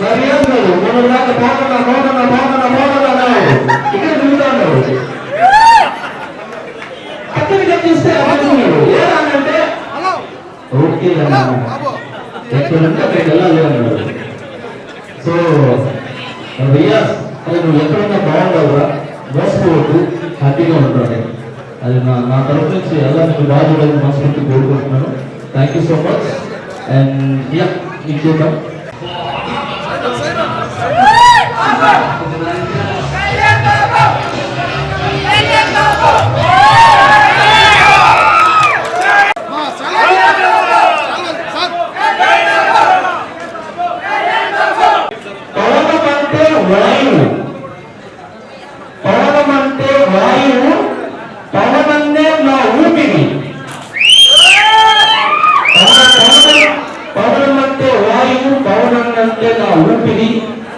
మరి ఏం లేదు మూడు దాకా పోతున్నా పోతున్నా పోతున్నా పోతున్నా ఇక్కడ తిరుగుతాడు. పక్కన కట్టిస్తే అడుగుతున్నాడు. ఏదంటే ఓకే అన్నా ఎక్కడంటే అక్కడికి వెళ్ళాలి అన్నాడు. సో రియాస్ అది నువ్వు ఎక్కడన్నా బాగుండవురా. మోసపోవద్దు. హ్యాపీగా ఉంటాడు అది నా నా తరఫు నుంచి ఎలా మీకు బాగా చూడాలని మనస్ఫూర్తి కోరుకుంటున్నాను thank you so much and yeah ఇంకేద్దాం ¡Vamos!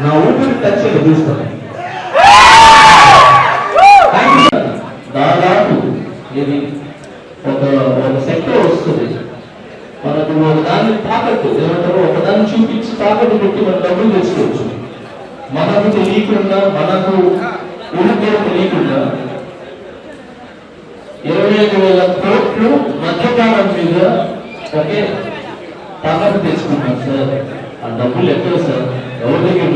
నా ఊపిరి టచ్ చూస్తాను దాదాపు ఇది ఒక ఒక సెక్టర్ వస్తుంది. మనకు దాన్ని తాకట్టు ఏమంటారు ఒకదాన్ని చూపించి తాకట్టు పెట్టి మన డబ్బులు తెచ్చుకోవచ్చు మనకు తెలియకుండా మనకు ఊరికే తెలియకుండా ఇరవై ఐదు వేల కోట్లు మధ్యకాలం మీద ఒకే తాకట్టు తెచ్చుకున్నాం సార్ ఆ డబ్బులు ఎక్కడ సార్ ఎవరి దగ్గర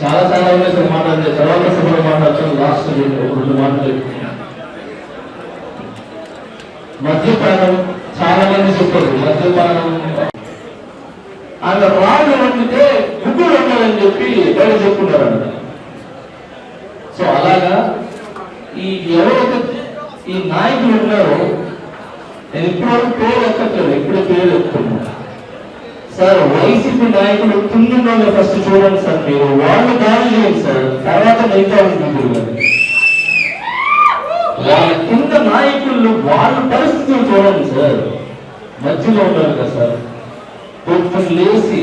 చాలా చాలా ఉన్నాయి మాట్లాడితే తర్వాత సభలో మాట్లాడతాను లాస్ట్ రెండు మాటలు మద్యపానం చాలా మంది చెప్పారు మద్యపానం ఆయన రాళ్ళు వండితే ముగ్గురు వండాలని చెప్పి బయట చెప్పుకున్నారంట సో అలాగా ఈ ఎవరైతే ఈ నాయకులు ఉన్నారో నేను ఇప్పుడు పేరు ఎక్కట్లేదు ఇప్పుడు పేరు సార్ వైసీపీ నాయకులు తుండులో ఫస్ట్ చూడండి సార్ మీరు. వాళ్ళు దాడి చేయండి సార్. తర్వాత మిగతా ఉంటుంది వాళ్ళ కింద నాయకులు వాళ్ళ పరిస్థితులు చూడండి సార్. మధ్యలో ఉన్నారు కదా సార్. కొంచెం లేచి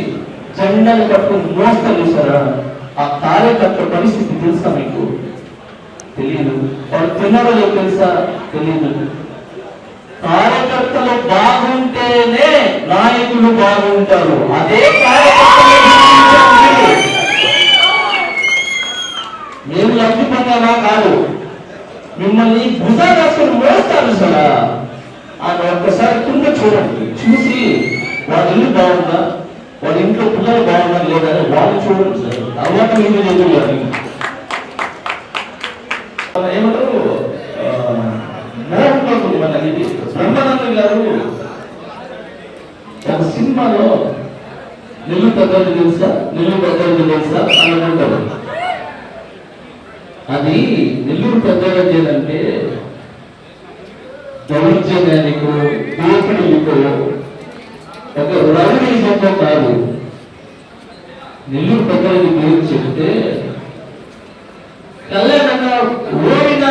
జెండాలు కట్టుకుని మోస్తారు చూసారా ఆ కార్యకర్త పరిస్థితి తెలుసా మీకు? తెలియదు వాళ్ళు తిన్నారో తెలుసా? తెలియదు కార్యకర్తలు బాగుంటేనే నాయకులు బాగుంటారు. ఉంటారు. అదే మేము లబ్ధి పొందామా కాదు. మిమ్మల్ని భుజా రాసుకొని మోస్తారు సరా ఆయన ఒక్కసారి కింద చూడండి. చూసి వాళ్ళ ఇల్లు బాగుందా? వాళ్ళ ఇంట్లో పిల్లలు బాగున్నా లేదా వాళ్ళు చూడండి సార్. తర్వాత మీరు ఎదురు ఏమంటారు? మోహన్ మోహంలో మన ఇది. సినిమాలో నిన్ను పెద్దలు తెలుసా? నిన్ను పెద్దలు తెలుసా? అని అనుకుంటారు. అది నెల్లూరు పెద్దలు చేయాలంటే దౌర్జన్యానికో దోపిడీకో ఒక రౌడీజంతో కాదు. నెల్లూరు పెద్దలకి పేరు చెబితే కళ్యాణంగా ఓడినా